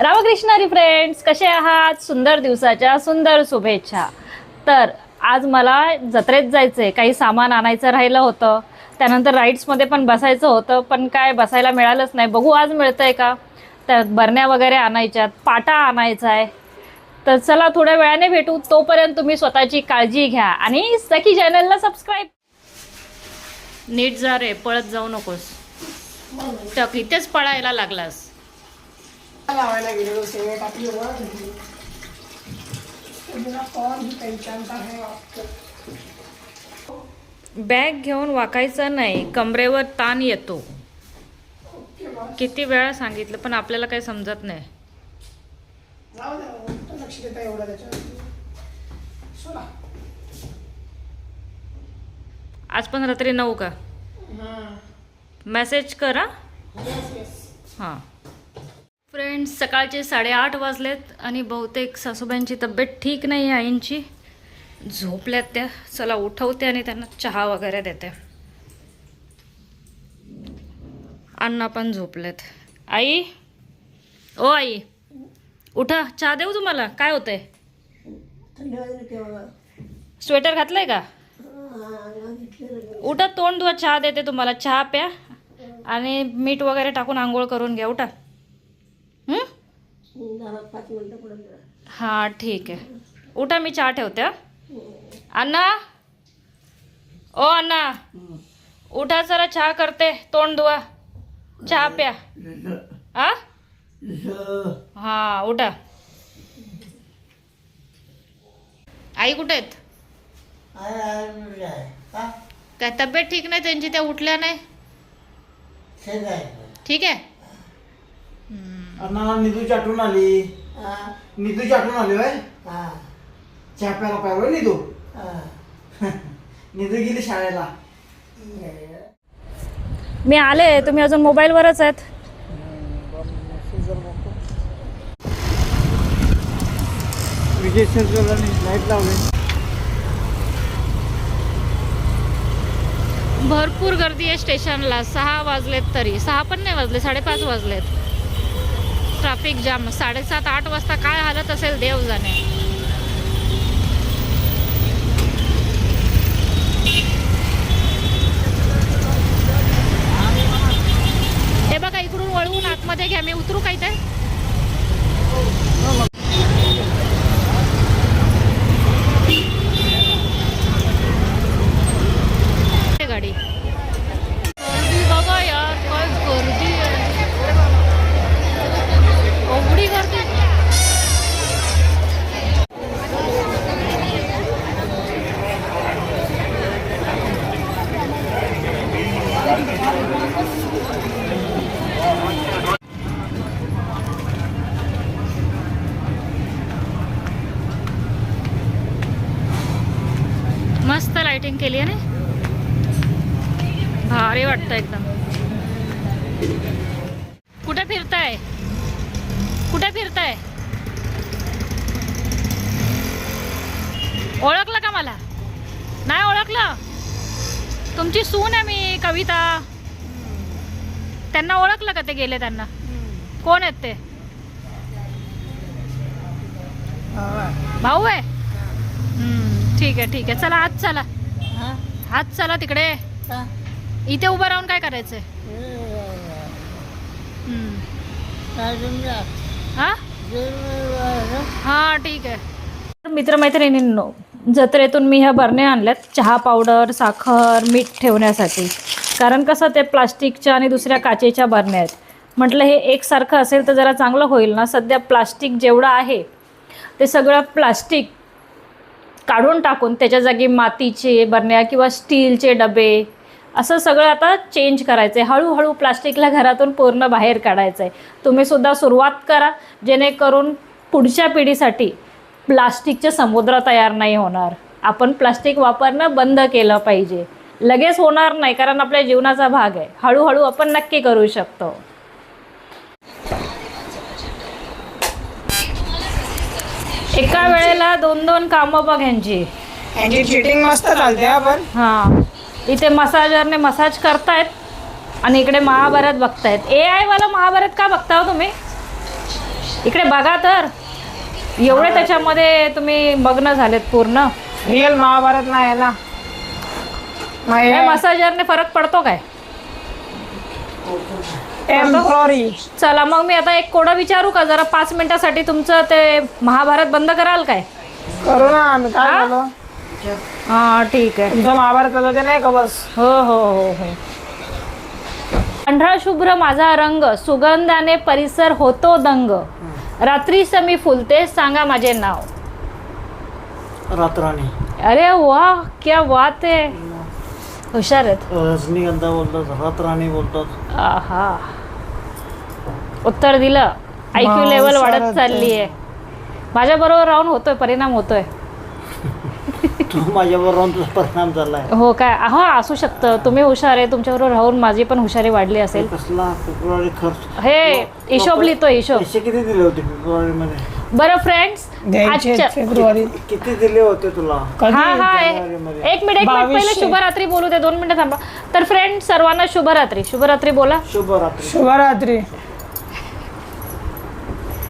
रामकृष्णारी friends कसे आहात? सुंदर दिवसाच्या सुंदर शुभेच्छा. तर आज मला जत्रेत जायचं आहे काही सामान आणायचं राहिलं होतं. त्यानंतर राईड्समध्ये पण बसायचं होतं पण काय बसायला मिळालंच नाही. बघू आज मिळतं आहे का? त्यात बरण्या वगैरे आणायच्यात पाटा आणायचा आहे तर चला थोड्या वेळाने भेटू. तोपर्यंत तुम्ही स्वतःची काळजी घ्या आणि सखी चॅनलला सबस्क्राईब नीट जा रे पळत जाऊ नकोस. टक इथेच पळायला लागलास. लावायला गेलेलो आहे वाटतं. बॅग घेऊन वाकायचं नाही कमरेवर ताण येतो. किती वेळा सांगितलं पण आपल्याला काही समजत नाही. लक्ष देता एवढं आज पण रात्री नऊ का? मेसेज करा हां. फ्रेंड्स सकाळचे साडेआठ वाजलेत आणि बहुतेक सासूबाईंची तब्येत ठीक नाही आहे आईंची. झोपल्यात त्या. चला उठवते आणि त्यांना चहा वगैरे देते. अण्णा पण झोपलेत. आई? ओ आई उठा. चहा देऊ तुम्हाला? काय होतंय? स्वेटर घातलंय का? उठा तोंड धुवा. चहा देते तुम्हाला. चहा प्या आणि मीठ वगैरे टाकून आंघोळ करून घ्या. उठा. हां ठीक आहे. उठा मी चहा ठेवते हं? अण्णा? ओ अण्णा. उठा जरा चहा करते तोंड धुवा. चहा प्या. हा? हा उठा. आई कुठे आहेत? काय तब्येत ठीक नाही त्यांची त्या उठल्या नाही? ठीक आहे? अण्णा निधूची आठवण आली. निधूची आठवण आली होय? चहा प्यायला पाहिजे होय निधू? निधू गेली शाळेला. मी आले तुम्ही अजून मोबाईलवरच आहेत. विजय लाइट लावले. भरपूर गर्दी आहे स्टेशनला. सहा वाजलेत तरी. सहा पण नाही वाजले साडेपाच वाजलेत. ट्रॅफिक जाम साडेसात आठ वाजता काय हालत असेल देव जाणे हे बघा इकडून वळवून आतमध्ये घ्या. मी उतरू काय ते मस्त लाइटिंग केली आहे ना. भारी वाटतं एकदम. कुठे फिरताय? कुठे फिरताय? ओळखलं का मला? नाही ओळखलं? तुमची सून आहे मी कविता. त्यांना ओळखलं का ते गेले त्यांना? कोण आहेत ते? भाऊ आहे. ठीक आहे ठीक आहे. चला आज चला. आज चला तिकडे. इथे उभं राहून काय करायचंय? हम्म. हा? हा ठीक आहे. मित्रमैत्रिणींनो जत्रेतून मी ह्या बरण्या आणल्यात. चहा पावडर साखर मीठ ठेवण्यासाठी. कारण कसं ते प्लास्टिकच्या आणि दुसऱ्या काचेच्या बरण्या आहेत. म्हटलं हे एकसारखं असेल तर जरा चांगलं होईल ना? सध्या प्लास्टिक जेवढं आहे ते सगळं प्लास्टिक काढून टाकून त्याच्या जागी मातीचे बरण्या किंवा स्टीलचे डबे असं सगळं आता चेंज करायचं आहे हळूहळू प्लास्टिकला घरातून पूर्ण बाहेर काढायचं आहे तुम्हीसुद्धा सुरुवात करा जेणेकरून पुढच्या पिढीसाठी प्लास्टिकचे समुद्र तयार नाही होणार. आपण प्लास्टिक वापरणं बंद केलं पाहिजे. लगेच होणार नाही कारण आपल्या जीवनाचा भाग आहे. हळूहळू आपण नक्की करू शकतो. एका वेळेला दोन दोन कामं बघ ह्यांची. यांची चिटिंग मस्त चालते हा पण. हां. इथे मसाजरने मसाज करतायत आणि इकडे महाभारत बघतायत. ए आय वाला महाभारत का बघता हो तुम्ही? इकडे बघा तर. एवढे त्याच्यामध्ये तुम्ही मग्न झालेत पूर्ण. रिअल महाभारत नाही आहे ना? मग हे मसाजरने फरक पडतो काय? टेंपररी चला मग मी आता एक कोडं विचारू का? जरा पाच मिनिटासाठी तुमचं ते महाभारत बंद कराल काय? करू ना आम्ही काय हा? झालं हां ठीक आहे. तुमचं महाभारत ते नाही का बस? हो हो हो हो. पांढरा शुभ्र माझा रंग सुगंधाने परिसर होतो दंग. रात्री समी फुलते सांगा माझे नाव. रात्राणी. अरे वा क्या बात आहे. हुशार आहेत. रजनीगंधा बोलतात रात्राणी बोलतात. आहा. उत्तर दिलं. आयक्यू लेवल हुशार वाढत आहेत चालली आहे माझ्या बरोबर राहून होतोय परिणाम होतोय. तू माझ्याबरोबर राहून तुझा परिणाम झालाय. हो काय हा असू शकतं. तुम्ही हुशार आहे तुमच्याबरोबर राहून माझी पण हुशारी वाढली असेल. कसला फेब्रुवारी खर्च. हे हिशोब लिहितो हिशोब. पैसे किती दिले होते फेब्रुवारी मध्ये बरं फ्रेंड्स आजच्या फेब्रुवारी. किती दिले होते तुला? कधी? हा हा. एक मिनिट एक मिनिट पहिले बावीसशे. शुभरात्री बोलू दे दोन मिनिटं थांबा. तर फ्रेंड सर्वांना शुभरात्री. शुभरात्री बोला. शुभरात्री. शुभरात्री.